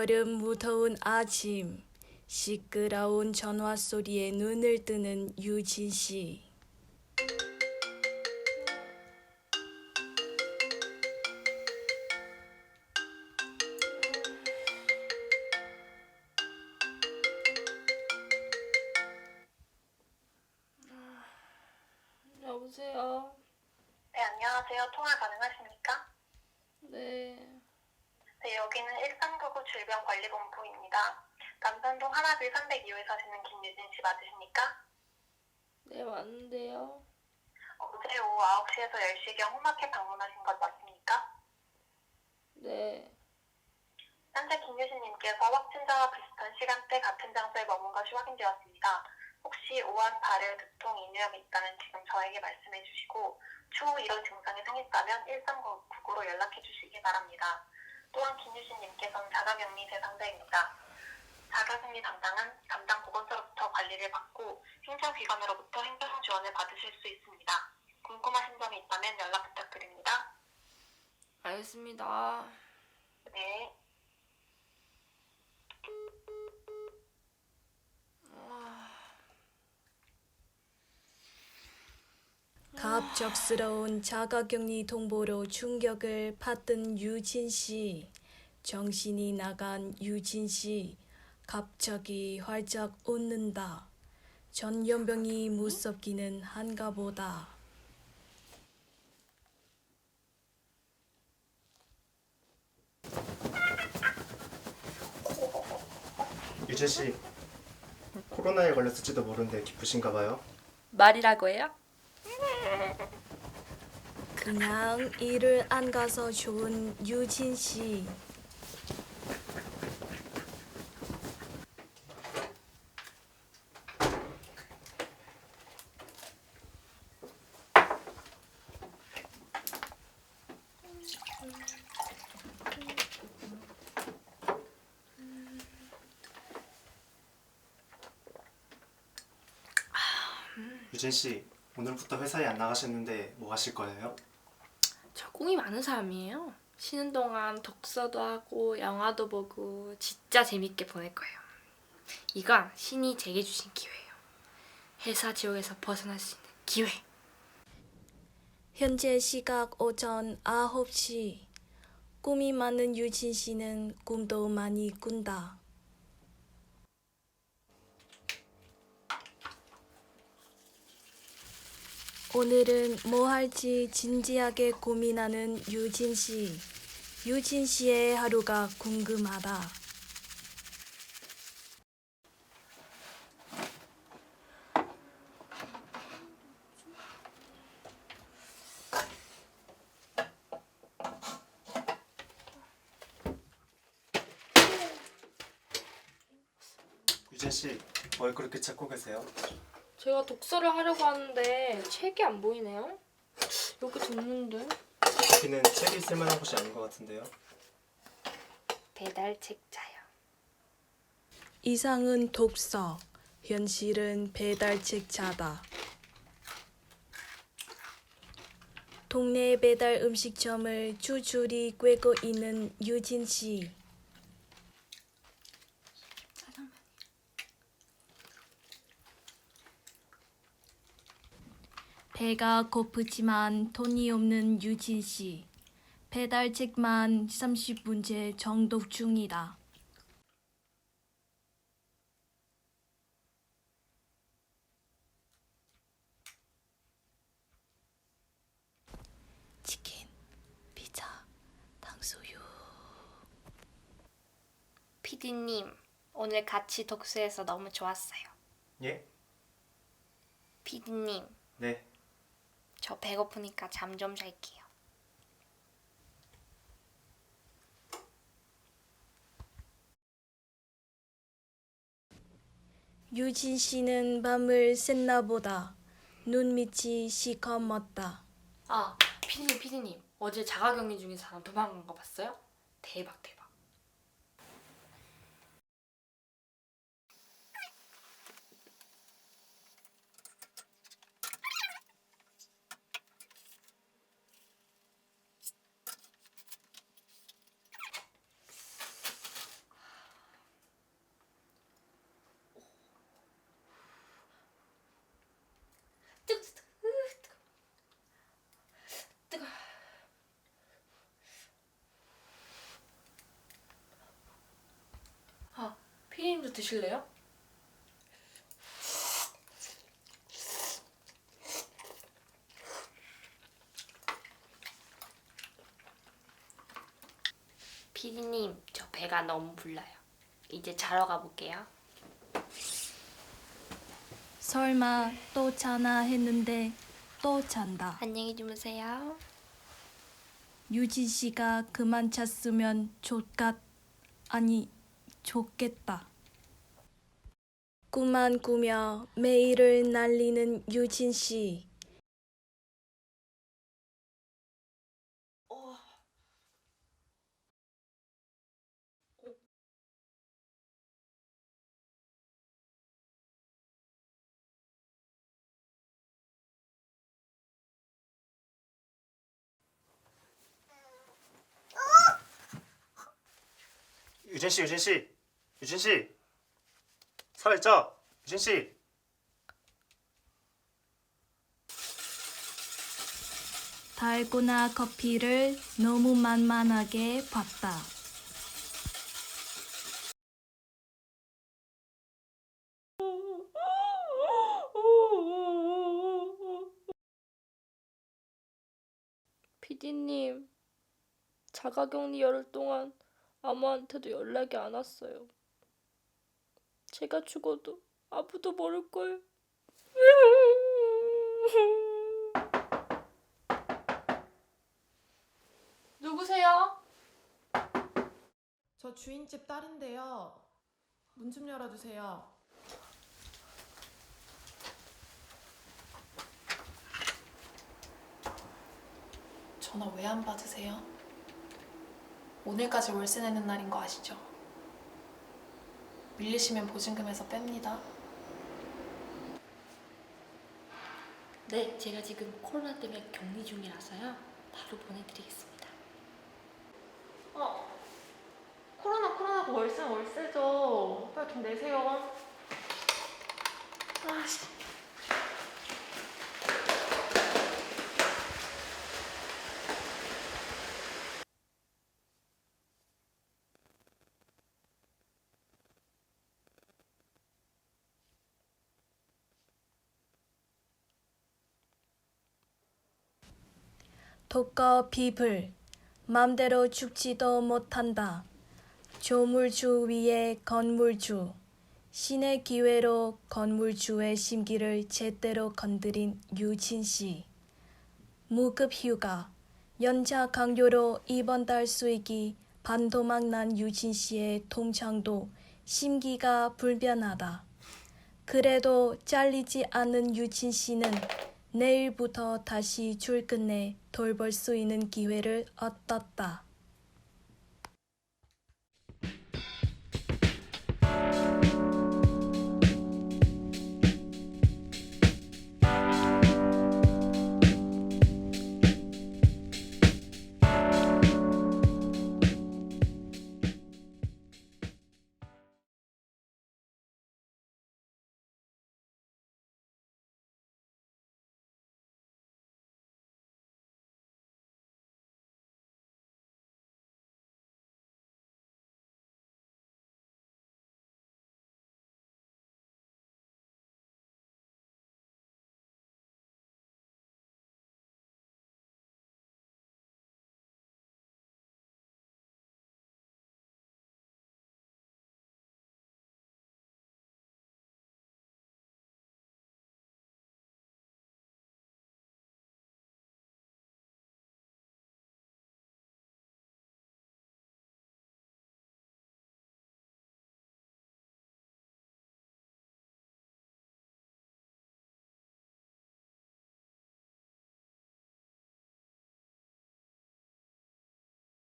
여름 무더운 아침 시끄러운 전화 소리에 눈을 뜨는 유진 씨. 여보세요. 네, 안녕하세요. 통화 가능하십니까? 네. 네, 여기는 1399 질병관리본부입니다. 남산동 하나빌 302호에 사시는 김유진 씨 맞으십니까? 네, 맞는데요. 어제 오후 9시에서 10시경 홈마켓 방문하신 것 맞습니까? 네. 현재 김유진님께서 확진자와 비슷한 시간대 같은 장소에 머문 것이 확인되었습니다. 혹시 오한 발열, 두통, 인후염이 있다면 지금 저에게 말씀해 주시고 추후 이런 증상이 생겼다면 1399로 연락해 주시기 바랍니다. 또한 김유진님께서는 자가격리 대상자입니다. 자가격리 담당은 담당 보건소로부터 관리를 받고 행정기관으로부터 행정 지원을 받으실 수 있습니다. 궁금하신 점이 있다면 연락 부탁드립니다. 알겠습니다. 네. 갑작스러운 자가격리 통보로 충격을 받은 유진 씨. 정신이 나간 유진 씨. 갑자기 활짝 웃는다. 전염병이 무섭기는 한가 보다. 유진 씨 코로나에 걸렸을지도 모르는데 기쁘신가 봐요. 말이라고 해요? 그냥 일을 안 가서 좋은 유진 씨. 유진 씨 오늘부터 회사에 안 나가셨는데 뭐 하실 거예요? 저 꿈이 많은 사람이에요. 쉬는 동안 독서도 하고 영화도 보고 진짜 재밌게 보낼 거예요. 이건 신이 제게 주신 기회예요. 회사 지옥에서 벗어날 수 있는 기회. 현재 시각 오전 9시. 꿈이 많은 유진 씨는 꿈도 많이 꾼다. 오늘은 뭐 할지 진지하게 고민하는 유진 씨. 유진 씨의 하루가 궁금하다. 유진 씨 뭘 그렇게 찾고 계세요? 제가 독서를 하려고 하는데 책이 안 보이네요. 여기 뒀는데 여기는 책이 있을 만한 곳이 아닌 것 같은데요. 배달 책자요. 이상은 독서, 현실은 배달 책자다. 동네 배달 음식점을 줄줄이 꿰고 있는 유진 씨. 배가 고프지만 돈이 없는 유진 씨. 배달책만 30분째 정독 중이다. 치킨, 피자, 탕수육. 피디님, 오늘 같이 독서해서 너무 좋았어요. 예? 피디님, 네. 저 배고프니까 잠 좀 잘게요. 유진 씨는 밤을 샜나 보다. 눈밑이 시커멓다. 아, 피디님, 피디님. 어제 자가격리 중인 사람 도망간 거 봤어요? 대박, 대박. 이거 드실래요? 피디님, 저 배가 너무 불러요. 이제 자러 가볼게요. 설마 또 자나 했는데 또 잔다. 안녕히 주무세요. 유진 씨가 그만 잤으면 좋겠 아니 좋겠다. 꿈만 꾸며 매일을 날리는 유진 씨. 유진 씨, 유진 씨, 유진 씨, 살아있죠? 유진 씨. 달고나 커피를 너무 만만하게 봤다. 피디님, 자가격리 열흘 동안 아무한테도 연락이 안 왔어요. 제가 죽어도 아무도 모를 걸. 누구세요? 저 주인집 딸인데요. 문 좀 열어주세요. 전화 왜 안 받으세요? 오늘까지 월세 내는 날인 거 아시죠? 밀리시면 보증금에서 뺍니다. 네, 제가 지금 코로나 때문에 격리 중이라서요. 바로 보내드리겠습니다. 어, 코로나 코로나고 월세는 월세죠. 빨리 돈 내세요. 아씨. 독거 비불 맘대로 죽지도 못한다. 조물주 위에 건물주 신의 기회로 건물주의 심기를 제대로 건드린 유진 씨. 무급 휴가 연차 강요로 이번 달 수익이 반토막 난 유진 씨의 통장도 심기가 불변하다. 그래도 잘리지 않은 유진 씨는 내일부터 다시 출근해 돌볼 수 있는 기회를 얻었다.